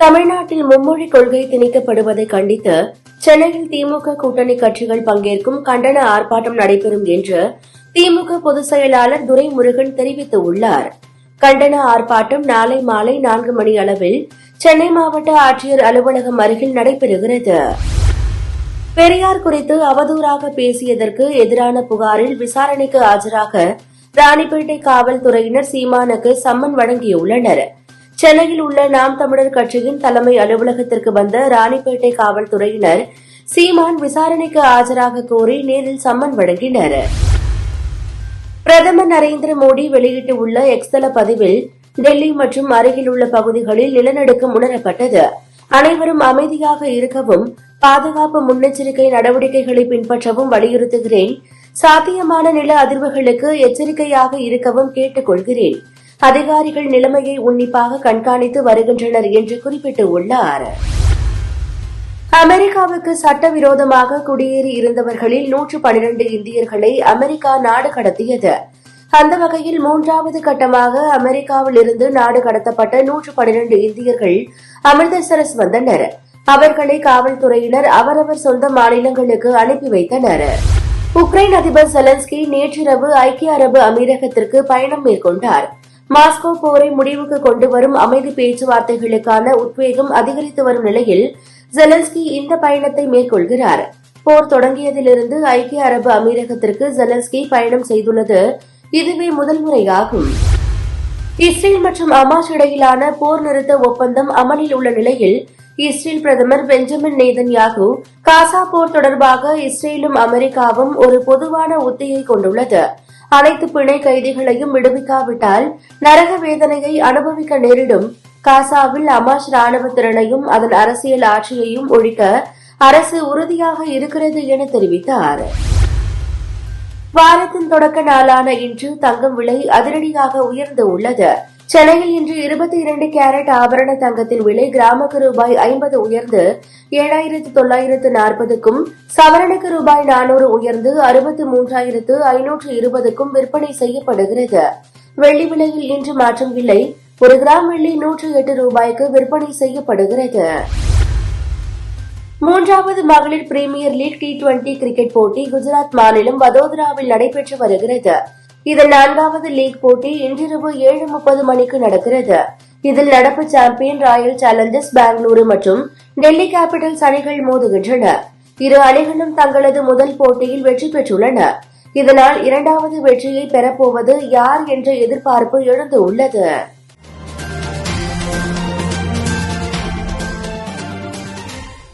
தமிழ்நாட்டில் மும்மொழி கொள்கை திணிக்கப்படுவதை கண்டித்து சென்னையில் திமுக கூட்டணி கட்சிகள் பங்கேற்கும் கண்டன ஆர்ப்பாட்டம் நடைபெறும் என்று திமுக பொதுச் செயலாளர் துரைமுருகன் தெரிவித்துள்ளார். கண்டன ஆர்ப்பாட்டம் நாளை மாலை நான்கு மணி அளவில் சென்னை மாவட்ட ஆட்சியர் அலுவலகம் அருகில் நடைபெறுகிறது. பெரியார் குறித்து அவதூறாக பேசியதற்கு எதிரான புகாரில் விசாரணைக்கு ஆஜராக ராணிப்பேட்டை காவல்துறையினர் சீமானுக்கு சம்மன் வழங்கியுள்ளனர். சென்னையில் உள்ள நாம் தமிழர் கட்சியின் தலைமை அலுவலகத்திற்கு வந்த ராணிப்பேட்டை காவல்துறையினர் சீமான் விசாரணைக்கு ஆஜராக கோரி நேரில் சம்மன் வழங்கினர். பிரதமர் நரேந்திர மோடி வெளியிட்டுள்ள எக்ஸ்தல பதிவில் டெல்லி மற்றும் அருகிலுள்ள பகுதிகளில் நிலநடுக்கம் உணரப்பட்டது. அனைவரும் அமைதியாக இருக்கவும் பாதுகாப்பு முன்னெச்சரிக்கை நடவடிக்கைகளை பின்பற்றவும் வலியுறுத்துகிறேன். சாத்தியமான நில அதிர்வுகளுக்கு எச்சரிக்கையாக இருக்கவும் கேட்டுக் கொள்கிறேன் அதிகாரிகள் நிலைமையை உன்னிப்பாக கண்காணித்து வருகின்றனர் என்று குறிப்பிட்டுள்ளார். அமெரிக்காவுக்கு சட்டவிரோதமாக குடியேறி இருந்தவர்களில் நூற்று பனிரண்டு இந்தியர்களை அமெரிக்கா நாடு கடத்தியது. அந்த வகையில் மூன்றாவது கட்டமாக அமெரிக்காவில் இருந்து நாடு கடத்தப்பட்ட நூற்று பனிரண்டு இந்தியர்கள் அமிர்தசரஸ் வந்தனர். அவர்களை காவல்துறையினர் அவரவர் சொந்த மாநிலங்களுக்கு அனுப்பி வைத்தனர். உக்ரைன் அதிபர் செலன்ஸ்கி நேற்றிரவு ஐக்கிய அரபு அமீரகத்திற்கு பயணம் மேற்கொண்டார். மாஸ்கோ போரை முடிவுக்கு கொண்டு வரும் அமைதி பேச்சுவார்த்தைகளுக்கான உத்வேகம் அதிகரித்து வரும் நிலையில் ஜெலன்ஸ்கி இந்த பயணத்தை மேற்கொள்கிறார். போர் தொடங்கியதிலிருந்து ஐக்கிய அரபு அமீரகத்திற்கு ஜெலன்ஸ்கி பயணம் செய்துள்ளது இதுவே முதல் முறையாகும். இஸ்ரேல் மற்றும் அமாஸ் இடையிலான போர் நிறுத்த ஒப்பந்தம் அமலில் உள்ள நிலையில் இஸ்ரேல் பிரதமர் பெஞ்சமின் நேதன்யாகு காசா போர் தொடர்பாக இஸ்ரேலும் அமெரிக்காவும் ஒரு பொதுவான உத்தியை கொண்டுள்ளது. அனைத்து பிணை கைதிகளையும் விடுவிக்காவிட்டால் நரக வேதனையை அனுபவிக்க நேரிடும். காசாவில் அமாஷ் ராணுவ திறனையும் அதன் அரசியல் ஆட்சியையும் ஒழிக்க அரசு உறுதியாக இருக்கிறது என தெரிவித்தார். வாரத்தின் தொடக்க நாளான இன்று தங்கம் விலை அதிரடியாக உயர்ந்து உள்ளது. சென்னையில் இன்று இருபத்தி இரண்டு கேரட் ஆபரண தங்கத்தின் விலை கிராமுக்கு ரூபாய் ஐம்பது உயர்ந்து ஏழாயிரத்து தொள்ளாயிரத்து நாற்பதுக்கும் சவரனுக்கு ரூபாய் நானூறு உயர்ந்து அறுபத்தி மூன்றாயிரத்து ஐநூற்று இருபதுக்கும் விற்பனை செய்யப்படுகிறது. வெள்ளி விலையில் இன்று மாற்றம் இல்லை. ஒரு கிராம் வெள்ளி நூற்று எட்டு ரூபாய்க்கு விற்பனை செய்யப்படுகிறது. மூன்றாவது மகளிர் premier league T twenty cricket போட்டி குஜராத் மாநிலம் வதோதராவில் நடைபெற்று வருகிறது. இதன் நான்காவது லீக் போட்டி இன்றிரவு ஏழு முப்பது மணிக்கு நடக்கிறது. இதில் நடப்பு சாம்பியன் ராயல் சேலஞ்சர்ஸ் பெங்களூரு மற்றும் டெல்லி கேபிட்டல்ஸ் அணிகள் மோதுகின்றன. இரு அணிகளும் தங்களது முதல் போட்டியில் வெற்றி பெற்றுள்ளன. இதனால் இரண்டாவது வெற்றியை பெறப்போவது யார் என்ற எதிர்பார்ப்பு எழுந்துள்ளது